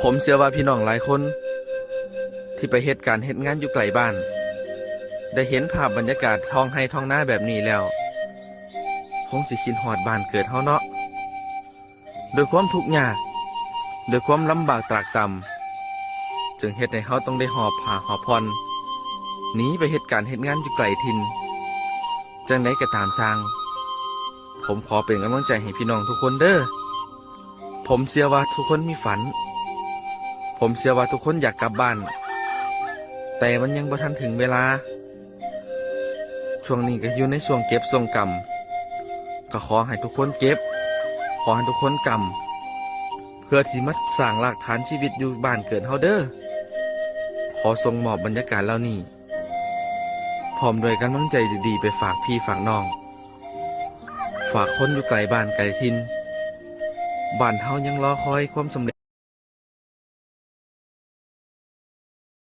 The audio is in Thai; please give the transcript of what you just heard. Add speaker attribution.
Speaker 1: ผมเชื่อว่าพี่น้องหลายคน ที่ไปเหตุการณ์เหตุงานอยู่ไกลบ้าน ได้เห็นภาพบรรยากาศท้องไห้ท้องหน้าแบบนี้แล้ว คงสิคิดหอดบ้านเกิดเฮาเนาะโดยความทุกข์ยากโดยความลำบากตรากตำจึงเฮ็ดให้เฮาต้องได้หอบผ้าหอบผ่อนหนีไปเหตุการณ์เหตุงานอยู่ไกลทินจังไดก็ตามสร้าง ผมขอเป็นกำลังใจให้พี่น้องทุกคนเด้อผมเชื่อว่าทุกคนมีฝัน ผมเชื่อว่าทุกคนอยากกลับบ้าน แต่มันยังบ่ทันถึงเวลา ช่วงนี้ก็อยู่ในช่วงเก็บทรงกรรมก็ขอให้ทุกคนเก็บ ขอให้ทุกคนกรรมเพื่อที่มาสร้างหลักฐานชีวิตอยู่บ้านเกิดเฮาเด้อขอส่งมอบบรรยากาศเหล่านี้พร้อมด้วยกำลังใจดีๆ ไปฝากพี่ฝากน้อง ฝากคนอยู่ไกลบ้านไกลทินบ้านเฮายังรอคอยความสำเร็จ